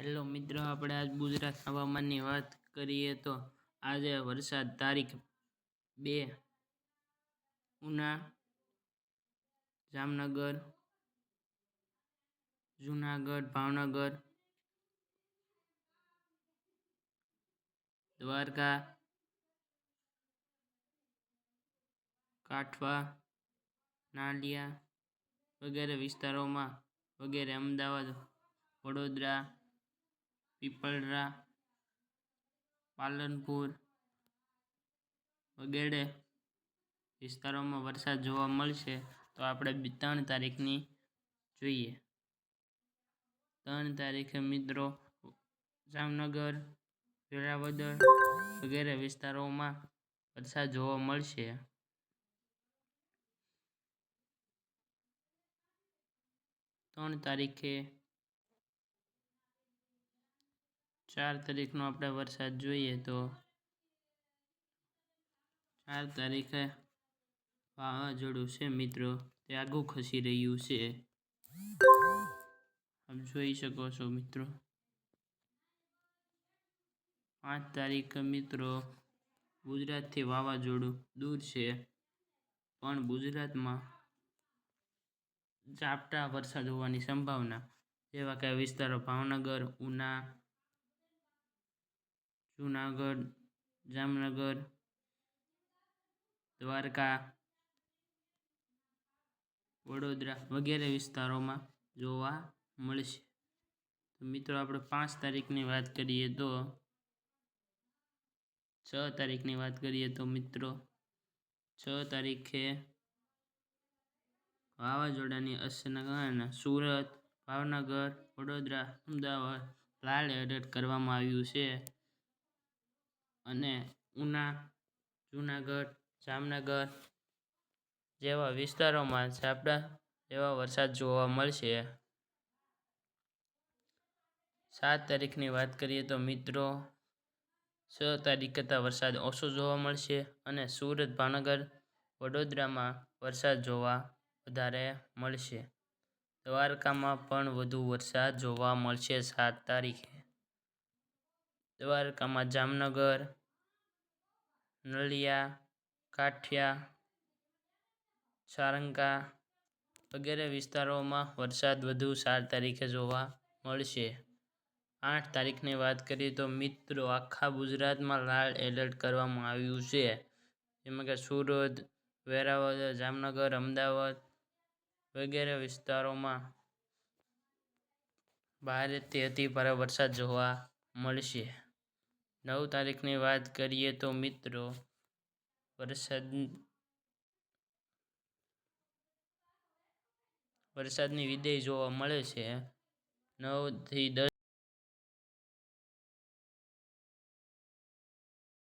Hello મિત્રો, આપણે આજ ગુજરાત હવામાનની વાત કરીએ તો આજે વરસાદ તારીખ બે ઉના, જામનગર, જુનાગઢ, ભાવનગર, દ્વારકા, કાઠવા, નાલિયા વગેરે વિસ્તારોમાં વગેરે અમદાવાદ, વડોદરા પીપળરા, પાલનપુર વગેરે વિસ્તારોમાં વરસાદ જોવા મળશે તો આપણે ત્રણ તારીખની જોઈએ. ત્રણ તારીખે મિત્રો જામનગર, વેરાવદર વગેરે વિસ્તારોમાં વરસાદ જોવા મળશે. ત્રણ તારીખે ચાર તારીખનો આપણે વરસાદ જોઈએ તો ચાર તારીખે વાવાઝોડું છે મિત્રો. તે આગું ખસી રહ્યું છે. આપ જોઈ શકો છો મિત્રો. પાંચ તારીખ મિત્રો ગુજરાતથી વાવાઝોડું દૂર છે. પણ ગુજરાતમાં ઝાપટા વરસાદ હોવાની સંભાવના જેવા કે વિસ્તારો ભાવનગર, ઉના જુનાગઢ, જામનગર, દ્વારકા, વડોદરા વગેરે વિસ્તારોમાં જોવા મળશે. મિત્રો, આપણે પાંચ તારીખની વાત કરીએ તો, છ તારીખની વાત કરીએ તો મિત્રો, છ તારીખે વાવાઝોડાની અસરના કારણે સુરત, ભાવનગર, વડોદરા, અમદાવાદ લાલ એલર્ટ કરવામાં આવ્યું છે. અને ઉના, જુનાગઢ, જામનગર જેવા વિસ્તારોમાં ઝાપટા જેવા વરસાદ જોવા મળશે. સાત તારીખની વાત કરીએ તો મિત્રો, છ તારીખ કરતાં વરસાદ ઓછો જોવા મળશે અને સુરત, ભાવનગર, વડોદરામાં વરસાદ જોવા વધારે મળશે. દ્વારકામાં પણ વધુ વરસાદ જોવા મળશે સાત તારીખે. દ્વારકામાં જામનગર નલિયા, કાઠિયા, સારંગા વગેરે વિસ્તારોમાં વરસાદ વધુ સાત તારીખે જોવા મળશે. આઠ તારીખની વાત કરીએ તો મિત્રો, આખા ગુજરાતમાં લાલ એલર્ટ કરવામાં આવ્યું છે. જેમાં કે સુરત, વેરાવળ, જામનગર, અમદાવાદ વગેરે વિસ્તારોમાં ભારેથી અતિ ભારે વરસાદ જોવા મળશે. નવ તારીખની વાત કરીએ તો મિત્રો વરસાદ વરસાદની વિદાય જોવા મળે છે. નવથી દસ